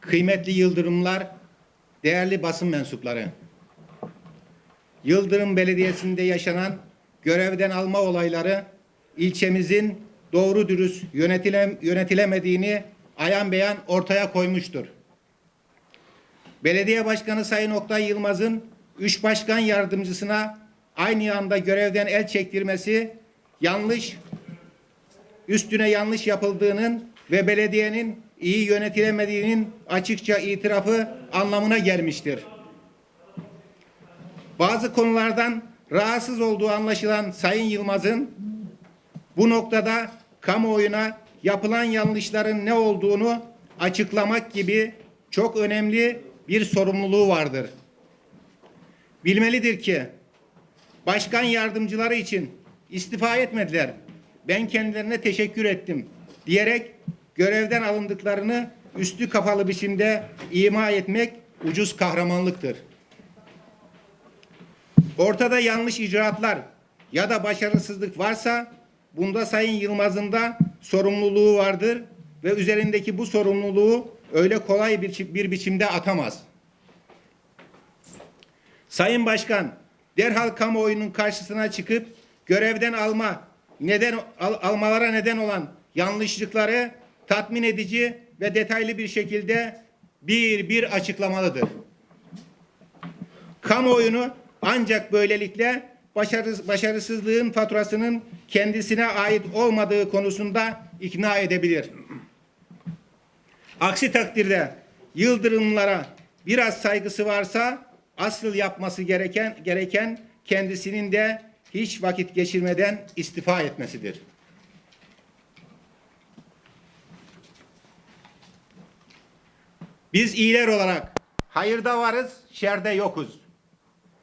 kıymetli yıldırımlar, değerli basın mensupları. Yıldırım Belediyesi'nde yaşanan görevden alma olayları ilçemizin doğru dürüst yönetile, yönetilemediğini ayan beyan ortaya koymuştur. Belediye Başkanı Sayın Oktay Yılmaz'ın üç başkan yardımcısına aynı anda görevden el çektirmesi yanlış üstüne yanlış yapıldığının ve belediyenin iyi yönetilemediğinin açıkça itirafı anlamına gelmiştir. Bazı konulardan rahatsız olduğu anlaşılan Sayın Yılmaz'ın bu noktada kamuoyuna yapılan yanlışların ne olduğunu açıklamak gibi çok önemli bir sorumluluğu vardır. Bilmelidir ki başkan yardımcıları için istifa etmediler. Ben kendilerine teşekkür ettim diyerek görevden alındıklarını üstü kapalı biçimde ima etmek ucuz kahramanlıktır. Ortada yanlış icraatlar ya da başarısızlık varsa bunda Sayın Yılmaz'ın da sorumluluğu vardır ve üzerindeki bu sorumluluğu öyle kolay bir, bir biçimde atamaz. Sayın Başkan derhal kamuoyunun karşısına çıkıp görevden alma neden al, almalara neden olan yanlışlıkları tatmin edici ve detaylı bir şekilde bir bir açıklamalıdır. Kamuoyunu ancak böylelikle başarı, başarısızlığın faturasının kendisine ait olmadığı konusunda ikna edebilir. Aksi takdirde yıldırımlara biraz saygısı varsa asıl yapması gereken gereken kendisinin de hiç vakit geçirmeden istifa etmesidir. Biz iyiler olarak hayırda varız, şerde yokuz.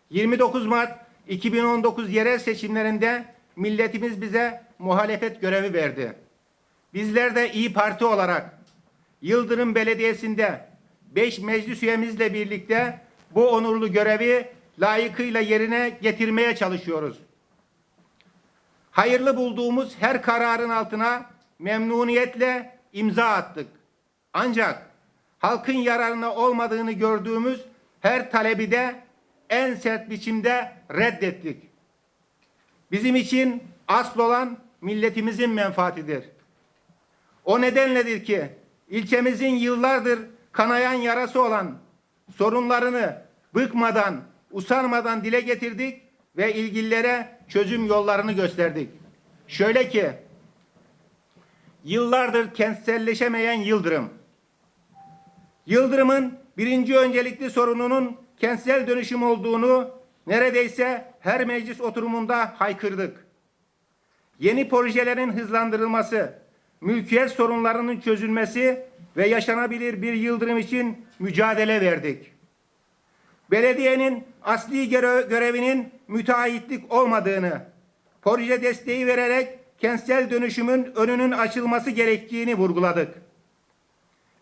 29 Mart 2019 yerel seçimlerinde milletimiz bize muhalefet görevi verdi. Bizler de İyi Parti olarak Yıldırım Belediyesi'nde 5 meclis üyemizle birlikte bu onurlu görevi layıkıyla yerine getirmeye çalışıyoruz. Hayırlı bulduğumuz her kararın altına memnuniyetle imza attık. Ancak halkın yararına olmadığını gördüğümüz her talebi de en sert biçimde reddettik. Bizim için asıl olan milletimizin menfaatidir. O nedenledir ki ilçemizin yıllardır kanayan yarası olan sorunlarını bıkmadan, usanmadan dile getirdik ve ilgililere çözüm yollarını gösterdik. Şöyle ki, yıllardır kentselleşemeyen Yıldırım, Yıldırım'ın birinci öncelikli sorununun kentsel dönüşüm olduğunu neredeyse her meclis oturumunda haykırdık. Yeni projelerin hızlandırılması, mülkiyet sorunlarının çözülmesi ve yaşanabilir bir Yıldırım için mücadele verdik. Belediyenin asli göre- görevinin müteahhitlik olmadığını, proje desteği vererek kentsel dönüşümün önünün açılması gerektiğini vurguladık.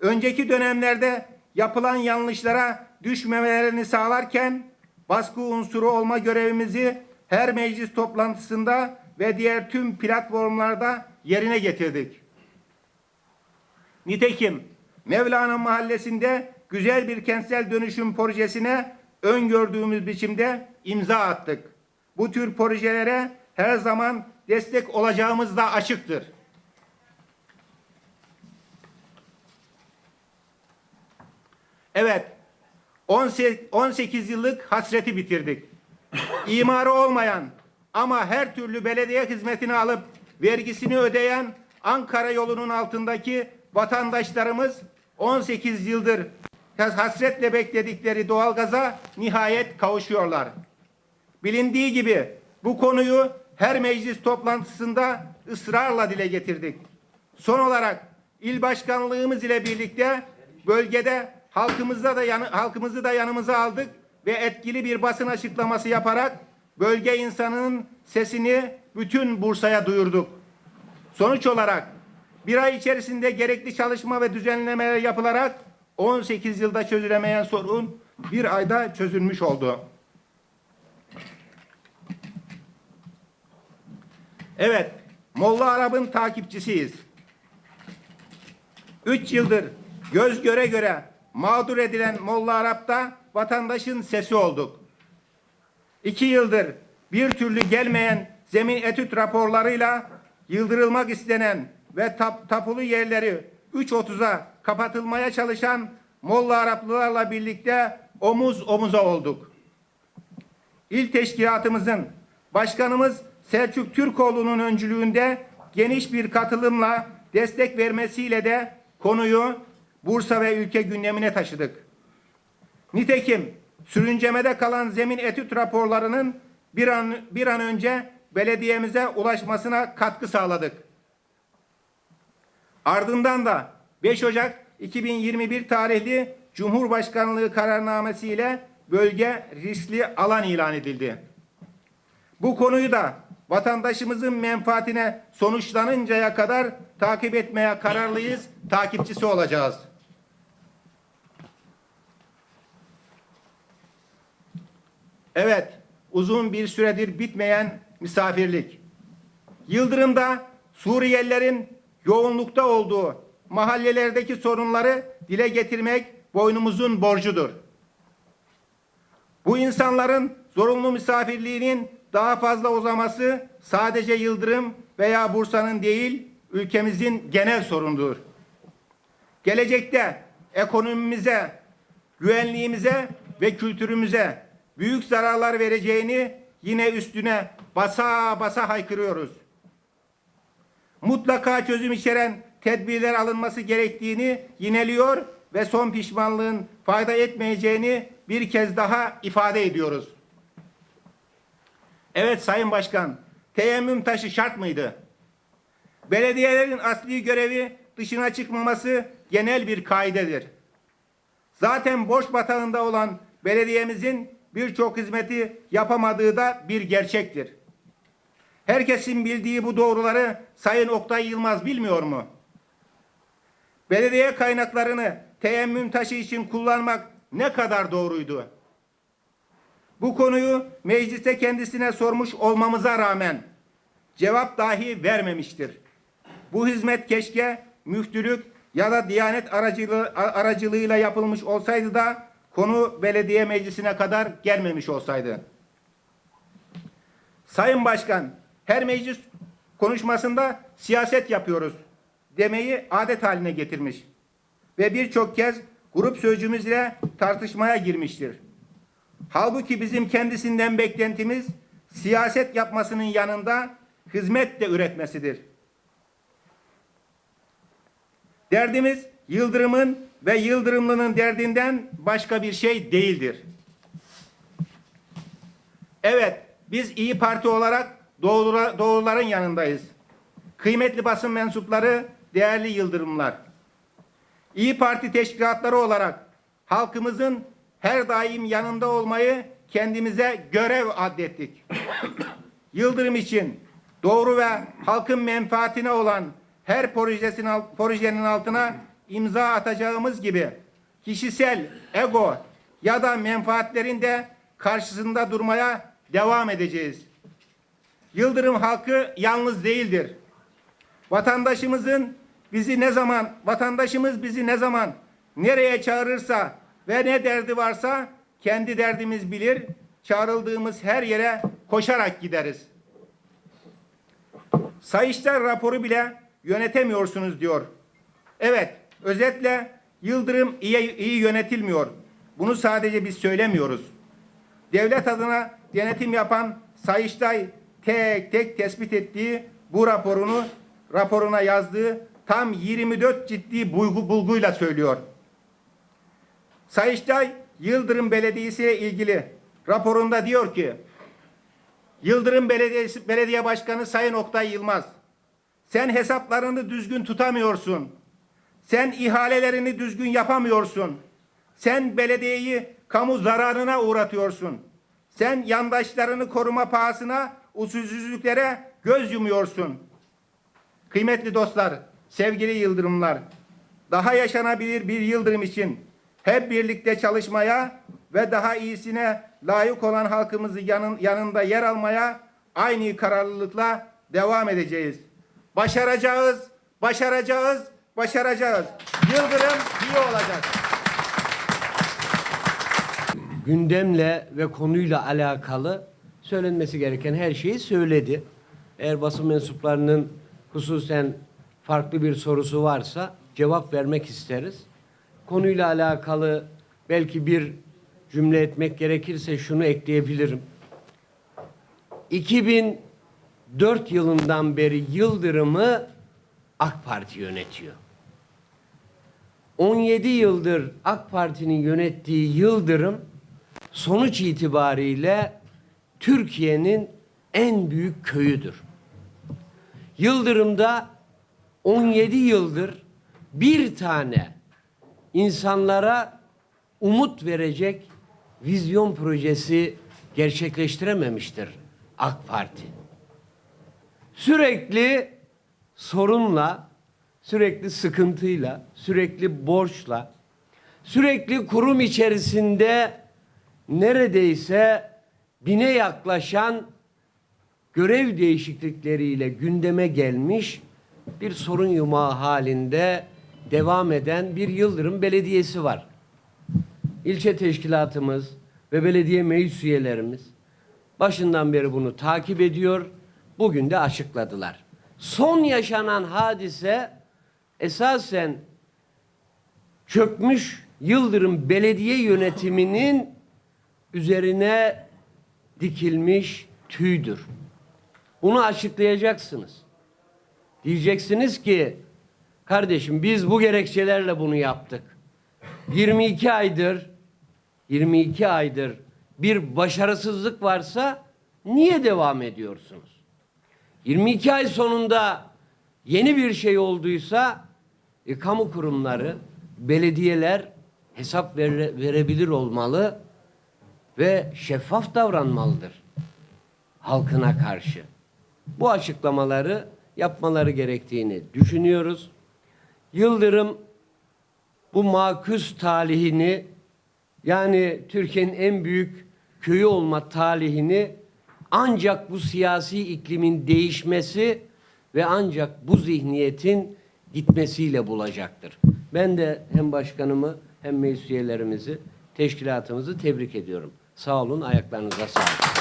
Önceki dönemlerde yapılan yanlışlara düşmemelerini sağlarken baskı unsuru olma görevimizi her meclis toplantısında ve diğer tüm platformlarda yerine getirdik. Nitekim Mevlana Mahallesi'nde güzel bir kentsel dönüşüm projesine öngördüğümüz biçimde imza attık. Bu tür projelere her zaman destek olacağımız da açıktır. Evet, 18 yıllık hasreti bitirdik. İmarı olmayan ama her türlü belediye hizmetini alıp vergisini ödeyen Ankara yolunun altındaki vatandaşlarımız 18 yıldır hasretle bekledikleri doğalgaza nihayet kavuşuyorlar. Bilindiği gibi bu konuyu her meclis toplantısında ısrarla dile getirdik. Son olarak il başkanlığımız ile birlikte bölgede halkımızda da yanı, halkımızı da yanımıza aldık ve etkili bir basın açıklaması yaparak bölge insanının sesini bütün Bursa'ya duyurduk. Sonuç olarak bir ay içerisinde gerekli çalışma ve düzenlemeler yapılarak 18 yılda çözülemeyen sorun bir ayda çözülmüş oldu. Evet, Molla Arap'ın takipçisiyiz. Üç yıldır göz göre göre mağdur edilen Molla Arap'ta vatandaşın sesi olduk. İki yıldır bir türlü gelmeyen zemin etüt raporlarıyla yıldırılmak istenen ve tap, tapulu yerleri 3.30'a kapatılmaya çalışan Molla Araplılarla birlikte omuz omuza olduk. İl teşkilatımızın başkanımız Selçuk Türkoğlu'nun öncülüğünde geniş bir katılımla destek vermesiyle de konuyu Bursa ve ülke gündemine taşıdık. Nitekim sürüncemede kalan zemin etüt raporlarının bir an, bir an önce belediyemize ulaşmasına katkı sağladık. Ardından da 5 Ocak 2021 tarihli Cumhurbaşkanlığı kararnamesiyle bölge riskli alan ilan edildi. Bu konuyu da vatandaşımızın menfaatine sonuçlanıncaya kadar takip etmeye kararlıyız, takipçisi olacağız. Evet, uzun bir süredir bitmeyen misafirlik. Yıldırım'da Suriyelilerin yoğunlukta olduğu mahallelerdeki sorunları dile getirmek boynumuzun borcudur. Bu insanların zorunlu misafirliğinin daha fazla uzaması sadece Yıldırım veya Bursa'nın değil, ülkemizin genel sorunudur. Gelecekte ekonomimize, güvenliğimize ve kültürümüze büyük zararlar vereceğini yine üstüne basa basa haykırıyoruz. Mutlaka çözüm içeren tedbirler alınması gerektiğini yineliyor ve son pişmanlığın fayda etmeyeceğini bir kez daha ifade ediyoruz. Evet Sayın Başkan, teyemmüm taşı şart mıydı? Belediyelerin asli görevi dışına çıkmaması genel bir kaidedir. Zaten boş batağında olan belediyemizin birçok hizmeti yapamadığı da bir gerçektir. Herkesin bildiği bu doğruları Sayın Oktay Yılmaz bilmiyor mu? Belediye kaynaklarını teyemmüm taşı için kullanmak ne kadar doğruydu? Bu konuyu mecliste kendisine sormuş olmamıza rağmen cevap dahi vermemiştir. Bu hizmet keşke müftülük ya da Diyanet aracılığı, aracılığıyla yapılmış olsaydı da konu belediye meclisine kadar gelmemiş olsaydı. Sayın Başkan, her meclis konuşmasında siyaset yapıyoruz demeyi adet haline getirmiş ve birçok kez grup sözcüğümüzle tartışmaya girmiştir. Halbuki bizim kendisinden beklentimiz siyaset yapmasının yanında hizmet de üretmesidir. Derdimiz Yıldırım'ın ve Yıldırımlı'nın derdinden başka bir şey değildir. Evet, biz İyi Parti olarak doğrula, doğruların yanındayız. Kıymetli basın mensupları, değerli Yıldırımlar. İyi Parti teşkilatları olarak halkımızın her daim yanında olmayı kendimize görev addettik. Yıldırım için doğru ve halkın menfaatine olan her projesinin, altına imza atacağımız gibi kişisel ego ya da menfaatlerin de karşısında durmaya devam edeceğiz. Yıldırım halkı yalnız değildir. Vatandaşımızın bizi ne zaman, vatandaşımız bizi ne zaman, nereye çağırırsa ve ne derdi varsa kendi derdimiz bilir, çağrıldığımız her yere koşarak gideriz. Sayıştay raporu bile yönetemiyorsunuz diyor. Evet, özetle Yıldırım iyi, iyi yönetilmiyor. Bunu sadece biz söylemiyoruz. Devlet adına denetim yapan Sayıştay tek tek tespit ettiği bu raporunu raporuna yazdığı tam 24 ciddi bulgu, bulguyla söylüyor. Sayıştay Yıldırım Belediyesi ile ilgili raporunda diyor ki Yıldırım Belediyesi Belediye Başkanı Sayın Oktay Yılmaz sen hesaplarını düzgün tutamıyorsun. Sen ihalelerini düzgün yapamıyorsun. Sen belediyeyi kamu zararına uğratıyorsun. Sen yandaşlarını koruma pahasına usulsüzlüklere göz yumuyorsun. Kıymetli dostlar, sevgili yıldırımlar, daha yaşanabilir bir yıldırım için hep birlikte çalışmaya ve daha iyisine layık olan halkımızı yanın, yanında yer almaya aynı kararlılıkla devam edeceğiz. Başaracağız, başaracağız, başaracağız. Yıldırım iyi olacak. gündemle ve konuyla alakalı söylenmesi gereken her şeyi söyledi. Eğer basın mensuplarının hususen farklı bir sorusu varsa cevap vermek isteriz. Konuyla alakalı belki bir cümle etmek gerekirse şunu ekleyebilirim. 2004 yılından beri Yıldırım'ı AK Parti yönetiyor. 17 yıldır AK Parti'nin yönettiği Yıldırım sonuç itibariyle Türkiye'nin en büyük köyüdür. Yıldırım'da 17 yıldır bir tane insanlara umut verecek vizyon projesi gerçekleştirememiştir AK Parti. Sürekli sorunla, sürekli sıkıntıyla, sürekli borçla, sürekli kurum içerisinde neredeyse bine yaklaşan görev değişiklikleriyle gündeme gelmiş bir sorun yumağı halinde devam eden bir Yıldırım Belediyesi var. İlçe teşkilatımız ve belediye meclis üyelerimiz başından beri bunu takip ediyor. Bugün de açıkladılar. Son yaşanan hadise esasen çökmüş Yıldırım Belediye yönetiminin üzerine dikilmiş tüydür. Bunu açıklayacaksınız. Diyeceksiniz ki kardeşim biz bu gerekçelerle bunu yaptık. 22 aydır 22 aydır bir başarısızlık varsa niye devam ediyorsunuz? 22 ay sonunda yeni bir şey olduysa e, kamu kurumları, belediyeler hesap vere- verebilir olmalı ve şeffaf davranmalıdır halkına karşı. Bu açıklamaları yapmaları gerektiğini düşünüyoruz. Yıldırım bu makus talihini yani Türkiye'nin en büyük köyü olma talihini ancak bu siyasi iklimin değişmesi ve ancak bu zihniyetin gitmesiyle bulacaktır. Ben de hem başkanımı hem meclis üyelerimizi, teşkilatımızı tebrik ediyorum. Sağ olun, ayaklarınıza sağlık.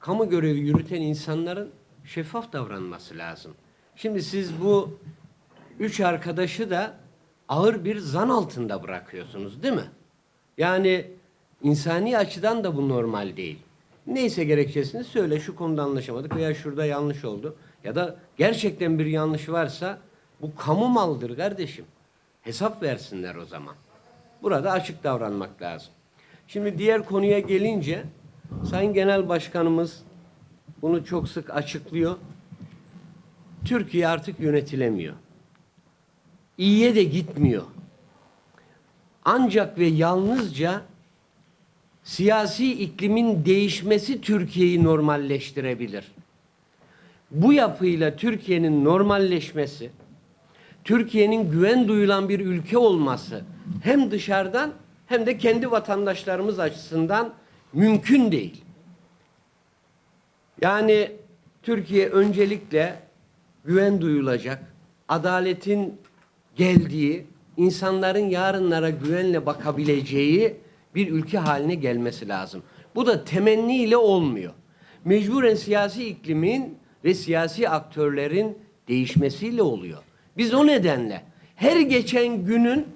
Kamu görevi yürüten insanların şeffaf davranması lazım. Şimdi siz bu üç arkadaşı da ağır bir zan altında bırakıyorsunuz değil mi? Yani insani açıdan da bu normal değil. Neyse gerekçesini söyle şu konuda anlaşamadık veya şurada yanlış oldu. Ya da gerçekten bir yanlış varsa bu kamu maldır kardeşim. Hesap versinler o zaman. Burada açık davranmak lazım. Şimdi diğer konuya gelince Sayın Genel Başkanımız bunu çok sık açıklıyor. Türkiye artık yönetilemiyor. İyiye de gitmiyor. Ancak ve yalnızca siyasi iklimin değişmesi Türkiye'yi normalleştirebilir. Bu yapıyla Türkiye'nin normalleşmesi, Türkiye'nin güven duyulan bir ülke olması hem dışarıdan hem de kendi vatandaşlarımız açısından mümkün değil. Yani Türkiye öncelikle güven duyulacak, adaletin geldiği, insanların yarınlara güvenle bakabileceği bir ülke haline gelmesi lazım. Bu da temenniyle olmuyor. Mecburen siyasi iklimin ve siyasi aktörlerin değişmesiyle oluyor. Biz o nedenle her geçen günün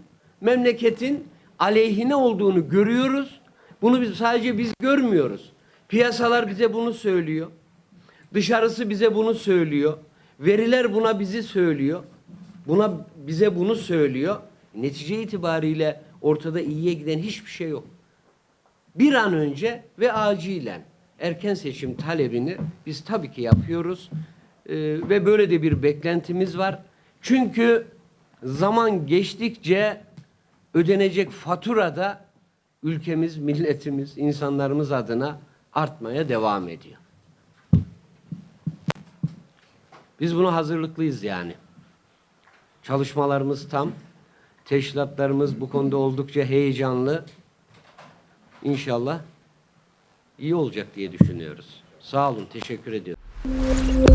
memleketin aleyhine olduğunu görüyoruz. Bunu biz sadece biz görmüyoruz. Piyasalar bize bunu söylüyor. Dışarısı bize bunu söylüyor. Veriler buna bizi söylüyor. Buna bize bunu söylüyor. Netice itibariyle ortada iyiye giden hiçbir şey yok. Bir an önce ve acilen erken seçim talebini biz tabii ki yapıyoruz. Ee, ve böyle de bir beklentimiz var. Çünkü zaman geçtikçe ödenecek fatura da ülkemiz, milletimiz, insanlarımız adına artmaya devam ediyor. Biz buna hazırlıklıyız yani. Çalışmalarımız tam. Teşkilatlarımız bu konuda oldukça heyecanlı. İnşallah iyi olacak diye düşünüyoruz. Sağ olun, teşekkür ediyorum.